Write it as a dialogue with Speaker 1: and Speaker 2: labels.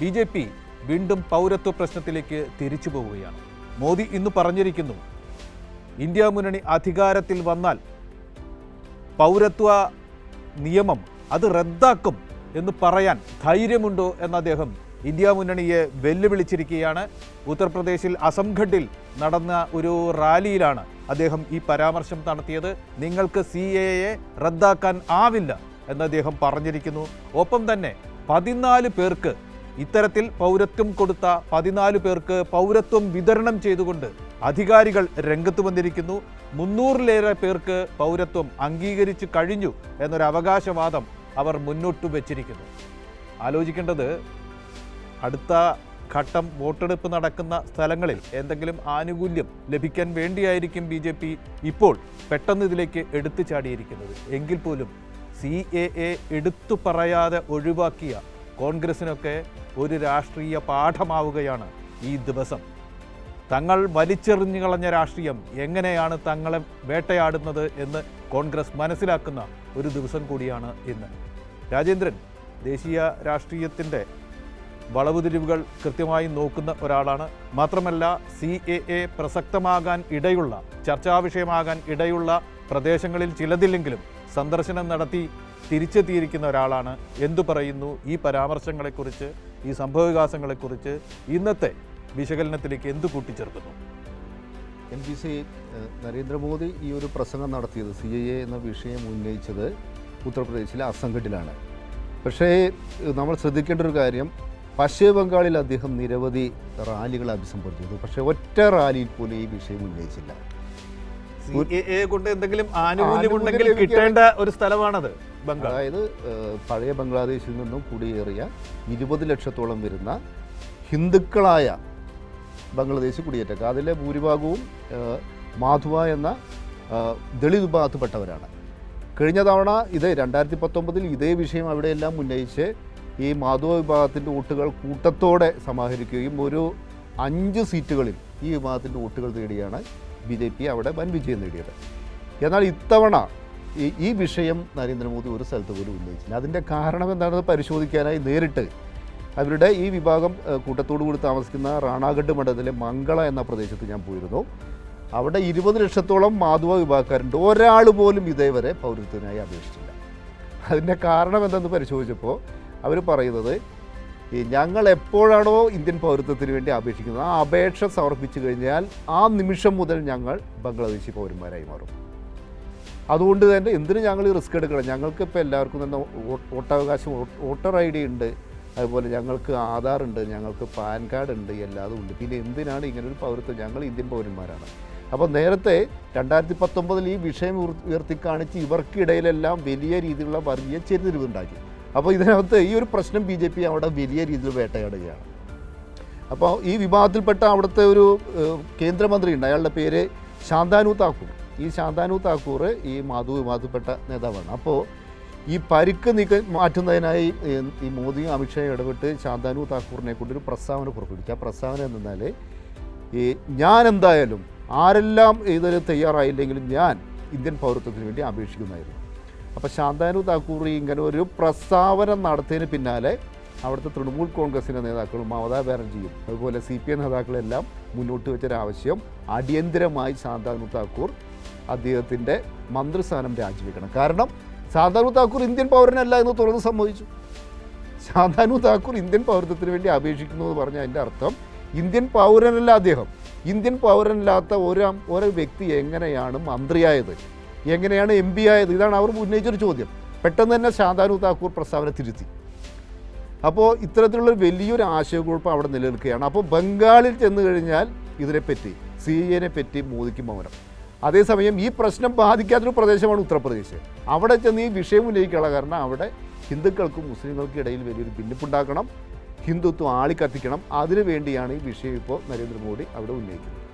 Speaker 1: B J P വീണ്ടും പൗരത്വ പ്രശ്നത്തിലേക്ക് തിരിച്ചു പോവുകയാണ്. മോദി ഇന്ന് പറഞ്ഞിരിക്കുന്നു ഇന്ത്യ മുന്നണി അധികാരത്തിൽ വന്നാൽ പൗരത്വ നിയമം അത് റദ്ദാക്കും എന്ന് പറയാൻ ധൈര്യമുണ്ടോ എന്ന് അദ്ദേഹം ഇന്ത്യ മുന്നണിയെ വെല്ലുവിളിച്ചിരിക്കുകയാണ്. ഉത്തർപ്രദേശിൽ അസംഘഡിൽ നടന്ന ഒരു റാലിയിലാണ് അദ്ദേഹം ഈ പരാമർശം നടത്തിയത്. നിങ്ങൾക്ക് സി എ റദ്ദാക്കാൻ ആവില്ല എന്ന് അദ്ദേഹം പറഞ്ഞിരിക്കുന്നു. ഒപ്പം തന്നെ പതിനാല് പേർക്ക് ഇത്തരത്തിൽ പൗരത്വം കൊടുത്ത പതിനാല് പേർക്ക് പൗരത്വം വിതരണം ചെയ്തുകൊണ്ട് അധികാരികൾ രംഗത്ത് വന്നിരിക്കുന്നു. മുന്നൂറിലേറെ പേർക്ക് പൗരത്വം അംഗീകരിച്ചു കഴിഞ്ഞു എന്നൊരു അവകാശവാദം അവർ മുന്നോട്ട് വച്ചിരിക്കുന്നു. ആലോചിക്കേണ്ടത് അടുത്ത ഘട്ടം വോട്ടെടുപ്പ് നടക്കുന്ന സ്ഥലങ്ങളിൽ എന്തെങ്കിലും ആനുകൂല്യം ലഭിക്കാൻ വേണ്ടിയായിരിക്കും ബി ജെ പി ഇപ്പോൾ പെട്ടെന്ന് ഇതിലേക്ക് എടുത്തു ചാടിയിരിക്കുന്നത്. എങ്കിൽ പോലും സി എ എ എടുത്തു പറയാതെ ഒഴിവാക്കിയ കോൺഗ്രസിനൊക്കെ ഒരു രാഷ്ട്രീയ പാഠമാവുകയാണ് ഈ ദിവസം. തങ്ങൾ വലിച്ചെറിഞ്ഞു കളഞ്ഞ രാഷ്ട്രീയം എങ്ങനെയാണ് തങ്ങളെ വേട്ടയാടുന്നത് എന്ന് കോൺഗ്രസ് മനസ്സിലാക്കുന്ന ഒരു ദിവസം കൂടിയാണ് ഇന്ന്. രാജേന്ദ്രൻ ദേശീയ രാഷ്ട്രീയത്തിന്റെ വളവുതിരിവുകൾ കൃത്യമായി നോക്കുന്ന ഒരാളാണ്. മാത്രമല്ല സി എ എ പ്രസക്തമാകാൻ ഇടയുള്ള ചർച്ചാവിഷയമാകാൻ ഇടയുള്ള പ്രദേശങ്ങളിൽ ചിലതില്ലെങ്കിലും സന്ദർശനം നടത്തി തിരിച്ചെത്തിയിരിക്കുന്ന ഒരാളാണ്. എന്തു പറയുന്നു? ഈ പരാമർശങ്ങളെക്കുറിച്ച് ഈ സംഭവവികാസങ്ങളെക്കുറിച്ച് ഇന്നത്തെ വിശകലനത്തിലേക്ക് എന്തു കൂട്ടിച്ചേർക്കുന്നു?
Speaker 2: എൻ പി സി നരേന്ദ്രമോദി ഈ ഒരു പ്രസംഗം നടത്തിയത് സി ഐ എ എന്ന വിഷയം ഉന്നയിച്ചത് ഉത്തർപ്രദേശിലെ അസംഘട്ടിലാണ്. പക്ഷേ നമ്മൾ ശ്രദ്ധിക്കേണ്ട ഒരു കാര്യം പശ്ചിമ ബംഗാളിൽ അദ്ദേഹം നിരവധി റാലികൾ അഭിസംബോധന ചെയ്തു പക്ഷേ ഒറ്റ റാലിയിൽ പോലും ഈ വിഷയം ഉന്നയിച്ചില്ല.
Speaker 1: കൊണ്ട് എന്തെങ്കിലും
Speaker 2: ആനുകൂല്യം
Speaker 1: കിട്ടേണ്ട ഒരു സ്ഥലമാണത്.
Speaker 2: അതായത് പഴയ ബംഗ്ലാദേശിൽ നിന്നും കുടിയേറിയ ഇരുപത് ലക്ഷത്തോളം വരുന്ന ഹിന്ദുക്കളായ ബംഗ്ലാദേശ് കുടിയേറ്റക്കാർ. അതിലെ ഭൂരിഭാഗവും മാധുവ എന്ന ദളിത് വിഭാഗത്തിൽപ്പെട്ടവരാണ്. കഴിഞ്ഞ തവണ ഇത് രണ്ടായിരത്തി പത്തൊമ്പതിൽ ഇതേ വിഷയം അവിടെയെല്ലാം ഉന്നയിച്ച് ഈ മാധവ വിഭാഗത്തിന്റെ വോട്ടുകൾ കൂട്ടത്തോടെ സമാഹരിക്കുകയും ഒരു അഞ്ച് സീറ്റുകളിൽ ഈ വിഭാഗത്തിന്റെ വോട്ടുകൾ നേടിയാണ് ബി ജെ പി അവിടെ വൻ വിജയം നേടിയത്. എന്നാൽ ഇത്തവണ ഈ വിഷയം നരേന്ദ്രമോദി ഒരു സ്ഥലത്ത് പോലും ഉന്നയിച്ചില്ല. അതിന്റെ കാരണം എന്താണെന്ന് പരിശോധിക്കാനായി നേരിട്ട് അവരുടെ ഈ വിഭാഗം കൂട്ടത്തോടു കൂടി താമസിക്കുന്ന റാണാഗഡ് മണ്ഡലത്തിലെ മംഗള എന്ന പ്രദേശത്ത് ഞാൻ പോയിരുന്നു. അവിടെ ഇരുപത് ലക്ഷത്തോളം മാധവ വിഭാഗക്കാരുണ്ട്. ഒരാൾ പോലും ഇതേവരെ പൗരത്വത്തിനായി അപേക്ഷിച്ചില്ല. അതിന്റെ കാരണം എന്തെന്ന് പരിശോധിച്ചപ്പോൾ അവർ പറയുന്നത് ഈ ഞങ്ങൾ എപ്പോഴാണോ ഇന്ത്യൻ പൗരത്വത്തിന് വേണ്ടി അപേക്ഷിക്കുന്നത് ആ അപേക്ഷ സമർപ്പിച്ചു കഴിഞ്ഞാൽ ആ നിമിഷം മുതൽ ഞങ്ങൾ ബംഗ്ലാദേശി പൗരന്മാരായി മാറും. അതുകൊണ്ട് തന്നെ എന്തിനു ഞങ്ങൾ റിസ്ക് എടുക്കണം? ഞങ്ങൾക്ക് ഇപ്പോൾ എല്ലാവർക്കും തന്നെ വോട്ടവകാശം വോട്ടർ ഐ ഡി ഉണ്ട്. അതുപോലെ ഞങ്ങൾക്ക് ആധാർ ഉണ്ട് ഞങ്ങൾക്ക് പാൻ കാർഡ് ഉണ്ട് എല്ലാതും ഉണ്ട്. പിന്നെ എന്തിനാണ് ഇങ്ങനെ ഒരു പൗരത്വം? ഞങ്ങൾ ഇന്ത്യൻ പൗരന്മാരാണ്. അപ്പോൾ നേരത്തെ രണ്ടായിരത്തി പത്തൊമ്പതിൽ ഈ വിഷയം ഉയർത്തി ഉയർത്തിക്കാണിച്ച് ഇവർക്കിടയിലെല്ലാം വലിയ രീതിയിലുള്ള വർഗീയ ചെരുതിരിവുണ്ടാക്കി അപ്പോൾ ഇതിനകത്ത് ഈ ഒരു പ്രശ്നം ബി ജെ പി അവിടെ വലിയ രീതിയിൽ വേട്ടയാടുകയാണ്. അപ്പോൾ ഈ വിഭാഗത്തിൽപ്പെട്ട അവിടുത്തെ ഒരു കേന്ദ്രമന്ത്രി ഉണ്ട് അയാളുടെ പേര് ശാന്താനു താക്കൂർ. ഈ ശാന്താനു താക്കൂർ ഈ മാധു വിഭാഗത്തിൽപ്പെട്ട നേതാവാണ്. അപ്പോൾ ഈ പരിക്ക് നീക്ക മാറ്റുന്നതിനായി ഈ മോദിയും അമിത്ഷായും ഇടപെട്ട് ശാന്താനു താക്കൂറിനെ കൊണ്ടൊരു പ്രസ്താവന പുറപ്പെടുവിക്കുക. ആ പ്രസ്താവന എന്നാൽ ഈ ഞാൻ എന്തായാലും ആരെല്ലാം ഇതിന് തയ്യാറായില്ലെങ്കിലും ഞാൻ ഇന്ത്യൻ പൗരത്വത്തിന് വേണ്ടി അപേക്ഷിക്കുന്നതായിരുന്നു. അപ്പോൾ ശാന്താനു താക്കൂർ ഇങ്ങനെ ഒരു പ്രസ്താവന നടത്തിയതിന് പിന്നാലെ അവിടുത്തെ തൃണമൂൽ കോൺഗ്രസിന്റെ നേതാക്കളും മമതാ ബാനർജിയും അതുപോലെ സി പി എം നേതാക്കളെല്ലാം മുന്നോട്ട് വെച്ചൊരാവശ്യം അടിയന്തിരമായി ശാന്താനു താക്കൂർ അദ്ദേഹത്തിന്റെ മന്ത്രിസ്ഥാനം രാജിവെക്കണം. കാരണം ശാന്താനു താക്കൂർ ഇന്ത്യൻ പൗരനല്ല എന്ന് തുറന്ന് സമ്മതിച്ചു. ശാന്താനു താക്കൂർ ഇന്ത്യൻ പൗരത്വത്തിന് വേണ്ടി അപേക്ഷിക്കുന്നു എന്ന് പറഞ്ഞാൽ അതിന്റെ അർത്ഥം ഇന്ത്യൻ പൗരനല്ല അദ്ദേഹം. ഇന്ത്യൻ പൗരനല്ലാത്ത ഒരു ഒരു വ്യക്തി എങ്ങനെയാണ് മന്ത്രിയായത്? എങ്ങനെയാണ് എം പി ആയത്? ഇതാണ് അവർ ഉന്നയിച്ചൊരു ചോദ്യം. പെട്ടെന്ന് തന്നെ ശാന്താനു താക്കൂർ പ്രസ്താവന തിരുത്തി. അപ്പോൾ ഇത്തരത്തിലുള്ള വലിയൊരു ആശയക്കുഴപ്പം അവിടെ നിലനിൽക്കുകയാണ്. അപ്പോൾ ബംഗാളിൽ ചെന്ന് കഴിഞ്ഞാൽ ഇതിനെപ്പറ്റി സി എനെ പറ്റി മോദിക്ക് മൗനം. അതേസമയം ഈ പ്രശ്നം ബാധിക്കാത്തൊരു പ്രദേശമാണ് ഉത്തർപ്രദേശ്. അവിടെ ചെന്ന് ഈ വിഷയം ഉന്നയിക്കാനുള്ള കാരണം അവിടെ ഹിന്ദുക്കൾക്കും മുസ്ലിങ്ങൾക്കും ഇടയിൽ വലിയൊരു ഭിന്നിപ്പുണ്ടാക്കണം. ഹിന്ദുത്വം ആളിക്കത്തിക്കണം. അതിനു വേണ്ടിയാണ് ഈ വിഷയം ഇപ്പോൾ നരേന്ദ്രമോദി അവിടെ ഉന്നയിക്കുന്നത്.